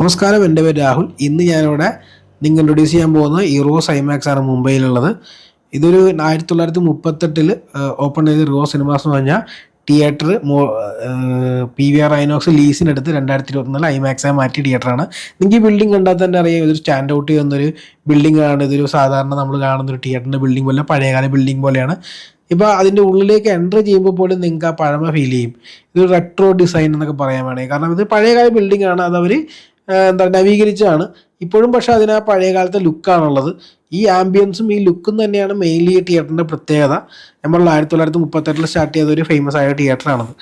നമസ്കാരം എന്റെ പേര് രാഹുൽ. ഇന്ന് ഞാനിവിടെ നിങ്ങൾ ഇൻട്രൊഡ്യൂസ് ചെയ്യാൻ പോകുന്ന ഇറോസ് ഐമാക്സ് ആണ് മുംബൈയിലുള്ളത്. ഇതൊരു ആയിരത്തി തൊള്ളായിരത്തി മുപ്പത്തെട്ടിൽ ഓപ്പൺ ചെയ്ത ഇറോ സിനിമാസ് എന്ന് പറഞ്ഞാൽ തിയേറ്റർ മോ പി വി ആർ ഐനോക്സ് ലീസിനെടുത്ത് രണ്ടായിരത്തി ഇരുപത്തിനാല് ഐമാക്സായി മാറ്റിയ തിയേറ്ററാണ് നിങ്ങൾക്ക് ഈ ബിൽഡിംഗ് കണ്ടാൽ തന്നെ അറിയാം ഇതൊരു സ്റ്റാൻഡ് ഔട്ട് ചെയ്യുന്നൊരു ബിൽഡിംഗ് ആണ്. ഇതൊരു സാധാരണ നമ്മൾ കാണുന്ന ഒരു തിയേറ്ററിന്റെ ബിൽഡിംഗ് പോലെ പഴയകാല ബിൽഡിംഗ് പോലെയാണ്. ഇപ്പോൾ അതിന്റെ ഉള്ളിലേക്ക് എന്റർ ചെയ്യുമ്പോൾ പോലും നിങ്ങൾക്ക് ആ പഴമ ഫീൽ ചെയ്യും. ഇതൊരു റെട്രോ ഡിസൈൻ എന്നൊക്കെ പറയാൻ വേണമെങ്കിൽ. കാരണം ഇത് പഴയകാല ബിൽഡിംഗ് ആണ്. അത് അവർ എന്താ നവീകരിച്ചാണ് ഇപ്പോഴും പക്ഷേ അതിന് ആ പഴയ കാലത്തെ ലുക്കാണുള്ളത്. ഈ ആംബിയൻസും ഈ ലുക്കും തന്നെയാണ് മെയിൻലി ഈ തിയേറ്ററിന്റെ പ്രത്യേകത. നമ്മൾ ആയിരത്തി തൊള്ളായിരത്തി മുപ്പത്തെട്ടിൽ സ്റ്റാർട്ട് ചെയ്ത ഒരു ഫേമസ് ആയ തിയേറ്ററാണത്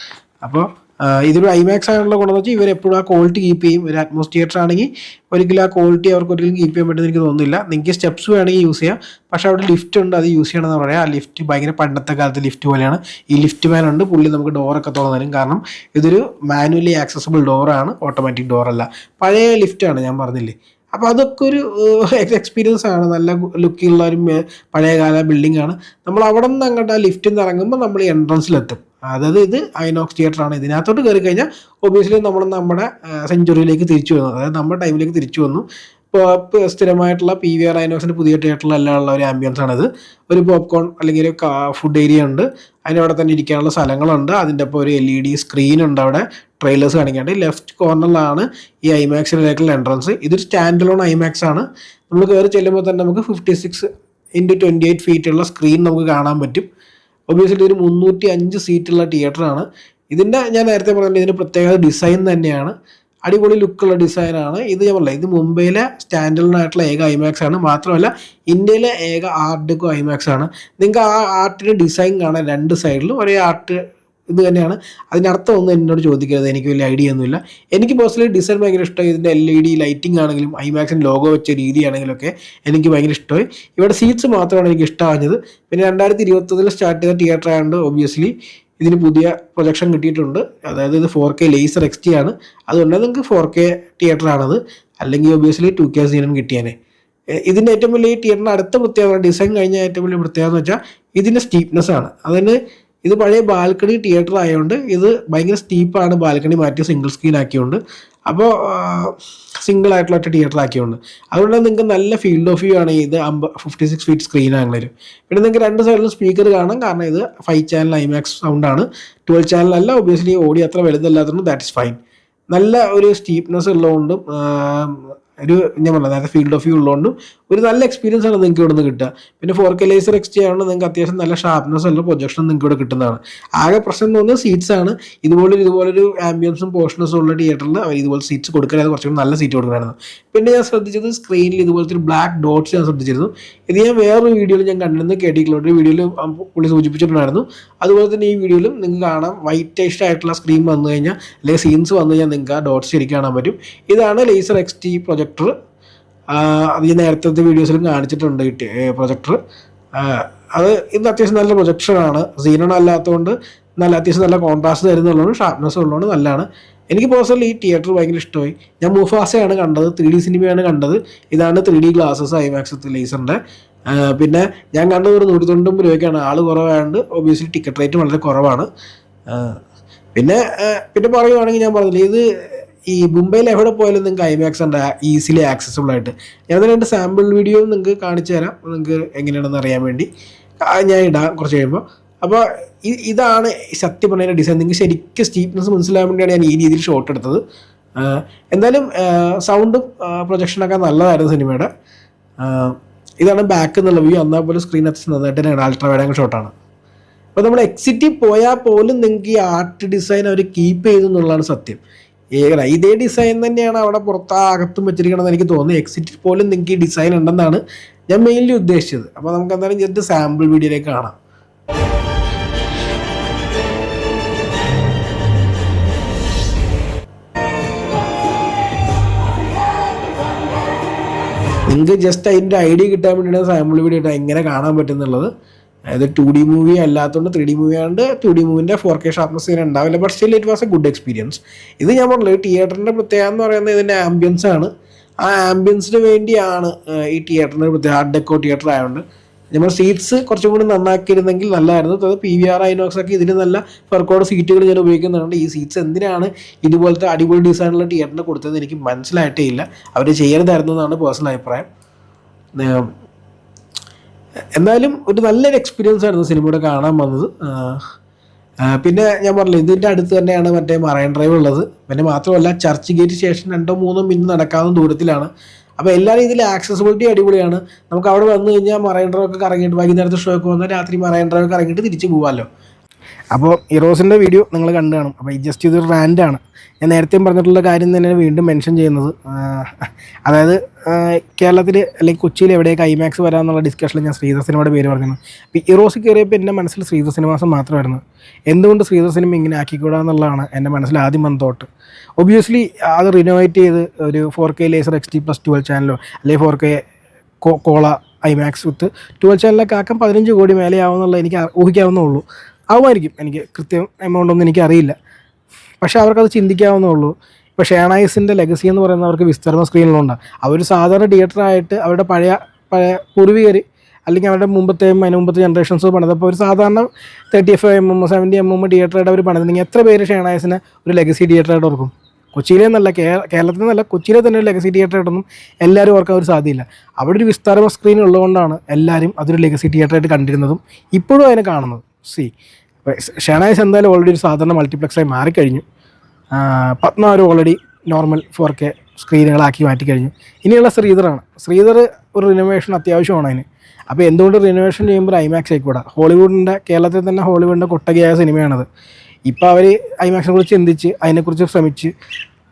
അപ്പോൾ ഇതൊരു ഐമാക്സ് ആയുള്ള ഗുണം എന്ന് വെച്ചാൽ ഇവരെപ്പോഴും ആ ക്വാളിറ്റി കീപ്പ് ചെയ്യും. ഒരു അറ്റ്മോസ് തിയേറ്റർ ആണെങ്കിൽ ഒരിക്കലും ആ ക്വാളിറ്റി അവർക്ക് ഒരിക്കലും കീപ്പ് ചെയ്യാൻ പറ്റുന്ന എനിക്ക് തോന്നുന്നില്ല. നിങ്ങൾക്ക് സ്റ്റെപ്സ് വേണമെങ്കിൽ യൂസ് ചെയ്യാം. പക്ഷേ അവിടെ ലിഫ്റ്റ് ഉണ്ട് അത് യൂസ് ചെയ്യണമെന്ന് പറയാം. ആ ലിഫ്റ്റ് ഭയങ്കര പണ്ടത്തെ കാലത്തെ ലിഫ്റ്റ് പോലെയാണ്. ഈ ലിഫ്റ്റ് മാൻ ഉണ്ട് പുള്ളി നമുക്ക് ഡോറൊക്കെ തുറന്നു തരും. കാരണം ഇതൊരു മാനുവലി ആക്സസിബിൾ ഡോറാണ് ഓട്ടോമാറ്റിക് ഡോറല്ല പഴയ ലിഫ്റ്റാണ് ഞാൻ പറഞ്ഞില്ലേ? അപ്പോൾ അതൊക്കെ ഒരു എക്സ്പീരിയൻസ് ആണ്. നല്ല ലുക്കിലുള്ള ഒരു പഴയകാല ബിൽഡിംഗ് ആണ്. നമ്മൾ അവിടെ നിന്ന് അങ്ങോട്ട് ആ ലിഫ്റ്റിൽ നിന്ന് ഇറങ്ങുമ്പോൾ നമ്മൾ എൻട്രൻസിലെത്തും അതായത് ഇത് ഐനോക്സ് തിയേറ്റർ ആണ്. ഇതിനകത്തോട്ട് കയറി കഴിഞ്ഞാൽ ഒബിയസ്ലി നമ്മൾ നമ്മുടെ സെഞ്ചുറിയിലേക്ക് തിരിച്ചു വന്നു. അതായത് നമ്മുടെ ടൈമിലേക്ക് തിരിച്ചു വന്നു. ഇപ്പോൾ സ്ഥിരമായിട്ടുള്ള പി വി ആർ ഐനോക്സിന്റെ പുതിയ തിയേറ്ററിലെല്ലാം ഉള്ള ഒരു ആംബിയൻസ് ആണിത്. ഒരു പോപ്കോൺ അല്ലെങ്കിൽ ഒരു ഫുഡ് ഏരിയ ഉണ്ട്. അതിനവിടെ തന്നെ ഇരിക്കാനുള്ള സ്ഥലങ്ങളുണ്ട്. അതിന്റെ ഒപ്പം ഒരു എൽ ഇ ഡി സ്ക്രീൻ ഉണ്ട് അവിടെ. ട്രെയിലേഴ്സ് കാണിക്കാണ്ട് ലെഫ്റ്റ് കോർണറിലാണ് ഈ ഐമാക്സിലേക്കുള്ള എൻട്രൻസ് ഇതൊരു സ്റ്റാൻഡ് ലോൺ ഐമാക്സ് ആണ്. നമ്മൾ കയറി ചെല്ലുമ്പോൾ തന്നെ നമുക്ക് fifty six into twenty eight ഫീറ്റുള്ള screen നമുക്ക് കാണാൻ പറ്റും. ഒബിയസ്ലി ഒരു മുന്നൂറ്റി അഞ്ച് സീറ്റുള്ള തിയേറ്ററാണ് ഇതിന്റെ ഞാൻ നേരത്തെ പറഞ്ഞില്ല ഇതിന്റെ പ്രത്യേകത ഡിസൈൻ തന്നെയാണ്. അടിപൊളി ലുക്കുള്ള ഡിസൈനാണ് ഇത് ഞാൻ പറഞ്ഞില്ല ഇത് മുംബൈയിലെ സ്റ്റാൻഡേർഡിനായിട്ടുള്ള ഏക ഐമാക്സ് ആണ്. മാത്രമല്ല ഇന്ത്യയിലെ ഏക ആർട്ട് ഡെക്കോ ഐമാക്സ് ആണ്. നിങ്ങൾക്ക് ആ ആർട്ടിന്റെ ഡിസൈൻ കാണാൻ രണ്ട് സൈഡിലും ഒരേ ആർട്ട് ഇത് തന്നെയാണ്. അതിനർത്ഥം ഒന്നും എന്നോട് ചോദിക്കരുത്. എനിക്ക് വലിയ ഐഡിയ ഒന്നുമില്ല. എനിക്ക് പേഴ്സണലി ഡിസൈൻ ഭയങ്കര ഇഷ്ടമായി. ഇതിന്റെ എൽ ഇ ഡി ലൈറ്റിംഗ് ആണെങ്കിലും ഐമാക്സിന്റെ ലോഗോ വെച്ച രീതിയാണെങ്കിലും ഒക്കെ എനിക്ക് ഭയങ്കര ഇഷ്ടമായി. ഇവിടെ സീറ്റ്സ് മാത്രമാണ് എനിക്ക് ഇഷ്ടമാഞ്ഞത് പിന്നെ രണ്ടായിരത്തി ഇരുപത്തൊന്നിൽ സ്റ്റാർട്ട് ചെയ്ത തിയേറ്റർ ആയതുകൊണ്ട് ഒബ്വിയസ്ലി ഇതിന് പുതിയ പ്രൊജക്ഷൻ കിട്ടിയിട്ടുണ്ട്. അതായത് ഇത് four K laser X T ആണ്. അതുകൊണ്ട് നിങ്ങൾക്ക് ഫോർ കെ തിയേറ്റർ ആണത്. അല്ലെങ്കിൽ ഒബ്വിയസ്ലി ടു കെ സീനും കിട്ടിയാനെ. ഇതിന്റെ ഏറ്റവും വലിയ തിയേറ്ററിന്റെ അടുത്ത പ്രത്യേകത ഡിസൈൻ കഴിഞ്ഞ ഏറ്റവും വലിയ പ്രത്യേകത എന്ന് വെച്ചാൽ ഇതിന്റെ സ്റ്റീപ്നെസ് ആണ്. അതിന് ഇത് പഴയ ബാൽക്കണി തിയേറ്റർ ആയതുകൊണ്ട് ഇത് ഭയങ്കര സ്റ്റീപ്പാണ് ബാൽക്കണി മാറ്റി സിംഗിൾ സ്ക്രീൻ ആക്കിയോണ്ട്. അപ്പോൾ സിംഗിൾ ആയിട്ടുള്ള ഒറ്റ തിയേറ്റർ ആക്കിയോണ്ട്. അതുകൊണ്ട് നിങ്ങൾക്ക് നല്ല ഫീൽഡ് ഓഫ് വ്യൂ ആണ് ഇത് അമ്പ ഫിഫ്റ്റി സിക്സ് ഫീറ്റ് സ്ക്രീൻ ആണെങ്കിലും. പിന്നെ നിങ്ങൾക്ക് രണ്ട് സൈഡിലും സ്പീക്കർ കാണാം കാരണം ഇത് ഫൈവ് ചാനൽ ഐമാക്സ് സൗണ്ട് ആണ്. ട്വൽവ് ചാനൽ അല്ല. ഒബിയസ്ലി ഓടി അത്ര വലുതല്ലാത്തതുകൊണ്ട് ദാറ്റ് ഇസ് ഫൈൻ നല്ല ഒരു സ്റ്റീപ്നെസ് ഉള്ളതുകൊണ്ടും ഒരു ഞാൻ പറഞ്ഞ നേരത്തെ ഫീൽഡ് ഓഫ് വ്യൂ ഉള്ളതുകൊണ്ടും ഒരു നല്ല എക്സ്പീരിയൻസ് ആണ് നിങ്ങൾക്ക് ഇവിടെ നിന്ന് കിട്ടുക. പിന്നെ ഫോർ കെ ലേസർ എക്സ് ചെയ്യാണ് നിങ്ങൾക്ക് അത്യാവശ്യം നല്ല ഷാർപ്നെസ് ഉള്ള പ്രൊജക്ഷൻ നിങ്ങൾക്ക് ഇവിടെ കിട്ടുന്നതാണ്. ആകെ പ്രശ്നം തോന്നുന്നത് സീറ്റ്സ് ആണ്. ഇതുപോലെ ഇതുപോലൊരു ആംബിയൻസും പോർഷൻസും ഉള്ള തിയേറ്ററിൽ അവർ ഇതുപോലെ സീറ്റ്സ് കൊടുക്കണത് കുറച്ചുകൂടി നല്ല സീറ്റ് കൊടുക്കണമായിരുന്നു പിന്നെ ഞാൻ ശ്രദ്ധിച്ചത് സ്ക്രീനിൽ ഇതുപോലത്തെ ഒരു ബ്ലാക്ക് ഡോട്ട്സ് ഞാൻ ശ്രദ്ധിച്ചിരുന്നു. ഇത് ഞാൻ വേറൊരു വീഡിയോയിൽ ഞാൻ കണ്ടിരുന്നു. കേട്ടിട്ടുള്ള വീഡിയോയിൽ പുള്ളി സൂചിപ്പിച്ചിട്ടുണ്ടായിരുന്നു. അതുപോലെ തന്നെ ഈ വീഡിയോയിലും നിങ്ങൾക്ക് കാണാം. വൈറ്റ് ആയിട്ടുള്ള സ്ക്രീൻ വന്നു കഴിഞ്ഞാൽ അല്ലെങ്കിൽ സീൻസ് വന്നു കഴിഞ്ഞാൽ നിങ്ങൾക്ക് ആ ഡോട്ട്സ് ശരിക്കും കാണാൻ പറ്റും. ഇതാണ് ലേസർ എക്സ് ടി പ്രൊജക്ടർ അത് ഞാൻ നേരത്തെ വീഡിയോസിലും കാണിച്ചിട്ടുണ്ട് കിട്ടിയ പ്രൊജക്ടർ അത് ഇന്ന് അത്യാവശ്യം നല്ല പ്രൊജക്ടറാണ് സീനോൺ അല്ലാത്തതുകൊണ്ട് നല്ല അത്യാവശ്യം നല്ല കോൺട്രാസ്റ്റ് തരുന്നുള്ളതുകൊണ്ട് ഷാർപ്നെസ് ഉള്ളതുകൊണ്ട് നല്ലതാണ്. എനിക്ക് പേഴ്സണലി ഈ തിയേറ്റർ ഭയങ്കര ഇഷ്ടമായി. ഞാൻ മുഫാസയാണ് കണ്ടത് ത്രീ ഡി സിനിമയാണ് കണ്ടത്. ഇതാണ് ത്രീ ഡി ഗ്ലാസസ് ഐമാക്സ് ലേസറിന്റെ പിന്നെ ഞാൻ കണ്ടത് ഒരു നൂറ്റി തൊണ്ണൂറ്റൊമ്പത് രൂപയ്ക്കാണ്. ആൾ കുറവായതുകൊണ്ട് ഒബിയസ്ലി ടിക്കറ്റ് റേറ്റ് വളരെ കുറവാണ്. പിന്നെ പിന്നെ പറയുവാണെങ്കിൽ ഞാൻ പറഞ്ഞില്ല ഇത് ഈ മുംബൈയിൽ എവിടെ പോയാലും നിങ്ങൾക്ക് ഐമാക്സ് ഉണ്ട് ഈസിലി ആക്സസിബിൾ ആയിട്ട്. ഞാൻ രണ്ട് സാമ്പിൾ വീഡിയോ നിങ്ങൾക്ക് കാണിച്ചു തരാം നിങ്ങൾക്ക് എങ്ങനെയാണെന്ന് അറിയാൻ വേണ്ടി. ഞാൻ ഇടാം കുറച്ച് കഴിയുമ്പോൾ. അപ്പോൾ ഇതാണ് സത്യം പറഞ്ഞതിന്റെ ഡിസൈൻ നിങ്ങൾക്ക് ശരിക്കും സ്റ്റീപ്നെസ് മനസ്സിലാകാൻ വേണ്ടിയാണ് ഞാൻ ഈ രീതിയിൽ ഷോട്ട് എടുത്തത്. എന്തായാലും സൗണ്ടും പ്രൊജക്ഷനൊക്കെ നല്ലതായിരുന്നു സിനിമയുടെ. ഇതാണ് ബാക്ക് എന്നുള്ള വ്യൂ എന്നാൽ പോലും സ്ക്രീൻ അത്യാവശ്യം നന്നായിട്ട് തന്നെ അൾട്രാ വൈഡ് ഷോട്ടാണ് അപ്പോൾ നമ്മൾ എക്സിറ്റിൽ പോയാൽ പോലും നിങ്ങൾക്ക് ഈ ആർട്ട് ഡിസൈൻ അവർ കീപ്പ് ചെയ്തു എന്നുള്ളതാണ് സത്യം. ഏകല ഇതേ ഡിസൈൻ തന്നെയാണ് അവിടെ പുറത്ത് അകത്തും വെച്ചിരിക്കണമെന്ന് എനിക്ക് തോന്നുന്നു. എക്സിറ്റിൽ പോലും നിങ്ങൾക്ക് ഈ ഡിസൈൻ ഉണ്ടെന്നാണ് ഞാൻ മെയിൻലി ഉദ്ദേശിച്ചത്. അപ്പോൾ നമുക്ക് എന്തായാലും ജസ്റ്റ് സാമ്പിൾ വീഡിയോയിലേക്ക് കാണാം. നിങ്ങൾക്ക് ജസ്റ്റ് അതിന്റെ ഐഡിയ കിട്ടാൻ വേണ്ടിയാണ് സാമ്പിൾ വീഡിയോ ഇട്ടാൽ എങ്ങനെ കാണാൻ പറ്റുന്നുള്ളത്. അതായത് ടു ഡി മൂവി അല്ലാത്തതുകൊണ്ട് ത്രീ ഡി മൂവി ആയതുകൊണ്ട് ടു ഡി മൂവിന്റെ ഫോർ കെ ഷാർപ്നസ് ഇതിന് ഉണ്ടാവില്ല. But still it was a good experience ഇത് ഞാൻ പറഞ്ഞില്ല തിയേറ്ററിന്റെ പ്രത്യേകത എന്ന് പറയുന്നത് ഇതിന്റെ ആംബിയൻസ് ആണ്. ആ ആംബിയൻസിന് വേണ്ടിയാണ് ഈ തിയേറ്ററിന്റെ പ്രത്യേക ആർട്ട് ഡെക്കോ തിയേറ്റർ ആയതുകൊണ്ട് നമ്മൾ സീറ്റ്സ് കുറച്ചും കൂടി നന്നാക്കിയിരുന്നെങ്കിൽ നല്ലതായിരുന്നു അത് പി വി ആർ ഐനോക്സ് ഒക്കെ ഇതിന് നല്ല ഫെർക്കോഡ് സീറ്റുകൾ ഞാൻ ഉപയോഗിക്കുന്നുണ്ട്. ഈ സീറ്റ്സ് എന്തിനാണ് ഇതുപോലത്തെ അടിപൊളി ഡിസൈനുള്ള തിയേറ്ററിന് കൊടുത്തത് എനിക്ക് മനസ്സിലായിട്ടേ ഇല്ല. അവർ ചെയ്യരുതായിരുന്നു എന്നാണ് പേഴ്സണൽ അഭിപ്രായം. എന്തായാലും ഒരു നല്ലൊരു എക്സ്പീരിയൻസ് ആയിരുന്നു സിനിമയുടെ കാണാൻ വന്നത്. പിന്നെ ഞാൻ പറഞ്ഞില്ല ഇതിന്റെ അടുത്ത് തന്നെയാണ് മറ്റേ മറൈൻ ഡ്രൈവ് ഉള്ളത്. പിന്നെ മാത്രമല്ല ചർച്ച് ഗേറ്റ് സ്റ്റേഷൻ രണ്ടോ മൂന്നോ മിനിറ്റ് നടക്കാവുന്ന ദൂരത്തിലാണ്. അപ്പോൾ എല്ലാ രീതിയിലും ആക്സസിബിലിറ്റി അടിപൊളിയാണ്. നമുക്ക് അവിടെ വന്നു കഴിഞ്ഞാൽ മറൈൻ ഡ്രൈവ് ഒക്കെ കറങ്ങിയിട്ട് വൈകുന്നേരത്തെ ഷോ ഒക്കെ വന്നാൽ രാത്രി മറൈൻ ഡ്രൈവ് കറങ്ങിയിട്ട് തിരിച്ച് പോകാമല്ലോ അപ്പോൾ ഇറോസിന്റെ വീഡിയോ നിങ്ങൾ കണ്ടു കാണും. അപ്പോൾ ഈ ജസ്റ്റ് ഇതൊരു റാൻഡാണ് ഞാൻ നേരത്തെയും പറഞ്ഞിട്ടുള്ള കാര്യം തന്നെ വീണ്ടും മെൻഷൻ ചെയ്യുന്നത്. അതായത് കേരളത്തിൽ അല്ലെങ്കിൽ കൊച്ചിയിൽ എവിടെയൊക്കെ ഐമാക്സ് വരാമെന്നുള്ള ഡിസ്കഷനിൽ ഞാൻ ശ്രീധർ സിനിമയുടെ പേര് പറഞ്ഞു അപ്പോൾ ഇറോസ് കയറിയപ്പോൾ എന്റെ മനസ്സിൽ ശ്രീധർ സിനിമാസം മാത്രമായിരുന്നു. എന്തുകൊണ്ട് ശ്രീധർ സിനിമ ഇങ്ങനെ ആക്കിക്കൂടാ എന്നുള്ളതാണ് എന്റെ മനസ്സിൽ ആദ്യം വന്ന തോട്ട് ഒബ്വിയസ്ലി അത് റിനോവേറ്റ് ചെയ്ത് ഒരു four K laser X T plus twelve ചാനലോ അല്ലെങ്കിൽ ഫോർ കെ കോള ഐമാക്സ് വിത്ത് ട്വൽവ് ചാനലൊക്കെ ആക്കാൻ പതിനഞ്ച് കോടി മേലെയാവുന്നുള്ള എനിക്ക് ഊഹിക്കാവുന്നേ ഉള്ളൂ. ആവുമായിരിക്കും. എനിക്ക് കൃത്യം എമൗണ്ട് ഒന്നും എനിക്ക് അറിയില്ല പക്ഷേ അവർക്കത് ചിന്തിക്കാവുന്നേ ഉള്ളൂ. ഇപ്പോൾ ഷേണായിസിന്റെ ലെഗസി എന്ന് പറയുന്നത് അവർക്ക് വിസ്തരണ സ്ക്രീനിലുണ്ടാകും അവർ സാധാരണ തിയേറ്ററായിട്ട് അവരുടെ പഴയ പഴയ പൂർവികർ അല്ലെങ്കിൽ അവരുടെ മുമ്പത്തെയും അതിന് മുമ്പത്തെ ജനറേഷൻസ് പണിത്. അപ്പോൾ ഒരു സാധാരണ thirty F M M seventy M M തിയേറ്ററായിട്ട് അവർ പണിതിട്ടുണ്ടെങ്കിൽ എത്ര പേര് ഷേണായിസിനെ ഒരു ലെഗസി തിയേറ്ററായിട്ട് ഓർക്കും? കൊച്ചിയിലെ നല്ല കേരളത്തിൽ നിന്നല്ല കൊച്ചിയിലെ തന്നെ ഒരു ലെഗസി തിയേറ്ററായിട്ടൊന്നും എല്ലാവരും ഓർക്കാൻ ഒരു സാധ്യമില്ല അവിടെ ഒരു വിസ്താരമ സ്ക്രീൻ ഉള്ളതുകൊണ്ടാണ് എല്ലാവരും അതൊരു ലെഗസി തിയേറ്ററായിട്ട് കണ്ടിരുന്നതും ഇപ്പോഴും അതിനെ കാണുന്നത്. സി ഷെണായിസ് എന്തായാലും ഓൾറെഡി ഒരു സാധാരണ മൾട്ടിപ്ലക്സായി മാറിക്കഴിഞ്ഞു. പത്മാവരും ഓൾറെഡി നോർമൽ ഫോർ കെ സ്ക്രീനുകളാക്കി മാറ്റിക്കഴിഞ്ഞു. ഇനിയുള്ള ശ്രീധറാണ്. ശ്രീധർ ഒരു റിനോവേഷൻ അത്യാവശ്യമാണ് അതിന്. അപ്പോൾ എന്തുകൊണ്ട് റിനോവേഷൻ ചെയ്യുമ്പോൾ ഐമാക്സ് ആയിക്കൂടാ? ഹോളിവുഡിന്റെ കേരളത്തിൽ തന്നെ ഹോളിവുഡിന്റെ കൊട്ടകയായ സിനിമയാണത്. ഇപ്പോൾ അവർ ഐമാക്സിനെ കുറിച്ച് ചിന്തിച്ച് അതിനെക്കുറിച്ച് ശ്രമിച്ച്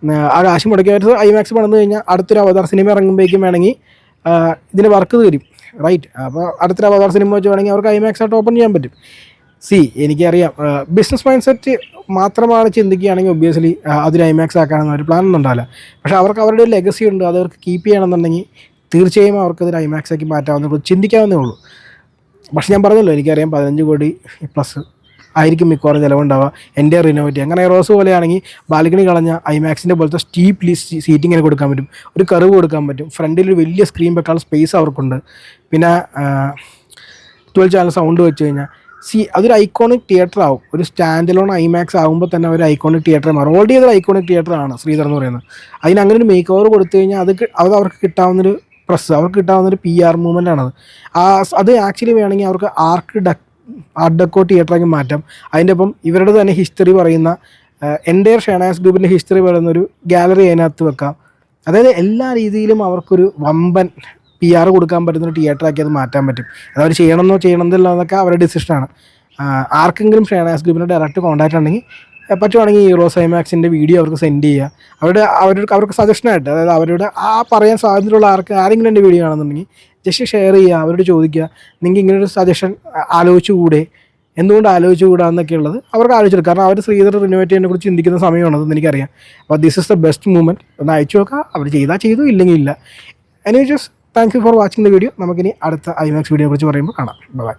ആ, കാശി കാശ് മുടക്കി അവർ ഐമാക്സ് പണിത് കഴിഞ്ഞാൽ അടുത്തൊരു അവതാർ സിനിമ ഇറങ്ങുമ്പോഴേക്കും വേണമെങ്കിൽ ഇതിന്റെ വർക്ക് തീരും. റൈറ്റ് അപ്പോൾ അടുത്തൊരു അവതാർ സിനിമ വെച്ച് വേണമെങ്കിൽ അവർക്ക് ഐമാക്സ് ആയിട്ട് ഓപ്പൺ ചെയ്യാൻ പറ്റും. സി എനിക്കറിയാം. ബിസിനസ് മൈൻഡ് സെറ്റ് മാത്രമാണ് ചിന്തിക്കുകയാണെങ്കിൽ ഒബ്വിയസ്ലി അതൊരു ഐമാക്സ് ആക്കാനൊന്നും ഒരു പ്ലാൻ ഒന്നും ഉണ്ടാവില്ല. പക്ഷേ അവർക്ക് അവരുടെ ഒരു ലെഗസി ഉണ്ട്. അത് അവർക്ക് കീപ്പ് ചെയ്യണമെന്നുണ്ടെങ്കിൽ തീർച്ചയായും അവർക്ക് അതൊരു ഐമാക്സ് ആക്കി മാറ്റാവുന്ന ചിന്തിക്കാവുന്നേ ഉള്ളൂ. പക്ഷേ ഞാൻ പറഞ്ഞല്ലോ എനിക്കറിയാം പതിനഞ്ച് കോടി പ്ലസ് ആയിരിക്കും മിക്കവാറും ചിലവുണ്ടാവുക. എന്റെ റിനോവേറ്റ് അങ്ങനെ റോസ് പോലെയാണെങ്കിൽ ബാൽക്കണി കളഞ്ഞ ഐമാക്സിന്റെ പോലത്തെ സ്റ്റീപ്പ് ലിസ്റ്റ് സീറ്റിങ്ങിന് കൊടുക്കാൻ പറ്റും. ഒരു കറിവ് കൊടുക്കാൻ പറ്റും. ഫ്രണ്ടിൽ ഒരു വലിയ സ്ക്രീൻ വെക്കാനുള്ള സ്പേസ് അവർക്കുണ്ട് പിന്നെ ട്വൽവ് ചാനൽ സൗണ്ട് വെച്ച് കഴിഞ്ഞാൽ സി അതൊരു ഐക്കോണിക് തിയേറ്റർ ആവും. ഒരു സ്റ്റാൻഡ് ലോൺ ഐമാക്സ് ആകുമ്പോൾ തന്നെ ഒരു ഐക്കോണിക് തിയേറ്റർ മാറും. ഓൾറെഡി അതൊരു ഐക്കോണിക് തിയേറ്റർ ആണ് ശ്രീധർ എന്ന് പറയുന്നത്. അതിന് അങ്ങനെ ഒരു മേക്ക് ഓവർ കൊടുത്തു കഴിഞ്ഞാൽ അത് അത് അവർക്ക് കിട്ടാവുന്നൊരു പ്രസ് അവർക്ക് കിട്ടാവുന്നൊരു പി ആർ മൂവ്മെന്റ് ആണത് അത്. ആക്ച്വലി വേണമെങ്കിൽ അവർക്ക് ആർക്ക് ഡക് ആർട്ട് ഡെക്കോ തിയേറ്ററാക്കി മാറ്റാം. അതിന്റെ ഒപ്പം ഇവരുടെ തന്നെ ഹിസ്റ്ററി പറയുന്ന എന്റെ ഷേണാസ് ഗ്രൂപ്പിന്റെ ഹിസ്റ്ററി പറയുന്ന ഒരു ഗാലറി അതിനകത്ത് വെക്കാം. അതായത് എല്ലാ രീതിയിലും അവർക്കൊരു വമ്പൻ പി ആർ കൊടുക്കാൻ പറ്റുന്ന ഒരു തിയേറ്ററാക്കി അത് മാറ്റാൻ പറ്റും. അത് അവർ ചെയ്യണമെന്നോ ചെയ്യണമെന്നില്ല എന്നൊക്കെ അവരുടെ ഡിസിഷനാണ് ആർക്കെങ്കിലും ഷേണാസ് ഗ്രൂപ്പിന്റെ ഡയറക്റ്റ് കോൺടാക്റ്റ് ഉണ്ടെങ്കിൽ പറ്റുവാണെങ്കിൽ ഹീറോ സൈമാക്സിന്റെ വീഡിയോ അവർക്ക് സെൻഡ് ചെയ്യുക. അവരുടെ അവരുടെ അവർക്ക് സജഷനായിട്ട് അതായത് അവരുടെ ആ പറയാൻ സാധ്യതയുള്ള ആർക്ക് ആരെങ്കിലും എന്റെ വീഡിയോ കാണുന്നുണ്ടെങ്കിൽ ജസ്റ്റ് ഷെയർ ചെയ്യുക അവരോട് ചോദിക്കുക നിങ്ങൾക്ക് ഇങ്ങനൊരു സജഷൻ ആലോചിച്ചുകൂടെ? എന്തുകൊണ്ട് ആലോചിച്ചുകൂടാ? എന്നൊക്കെ ഉള്ളത് അവർക്ക് ആലോചിച്ചെടുക്കും കാരണം അവർ ശ്രീധർ റിനോവേറ്റ് ചെയ്യുന്ന കുറിച്ച് ചിന്തിക്കുന്ന സമയമാണതെന്ന് എനിക്കറിയാം. അപ്പോൾ this is the best moment ഒന്ന് അയച്ചു നോക്കുക. അവർ ചെയ്താൽ ചെയ്തു ഇല്ലെങ്കിൽ ഇല്ല. എനിക്ക് just thank you for watching the video. നമുക്കിനി അടുത്ത ഐമാക്സ് വീഡിയോ കുറിച്ച് പറയുമ്പോൾ കാണാം. ബൈ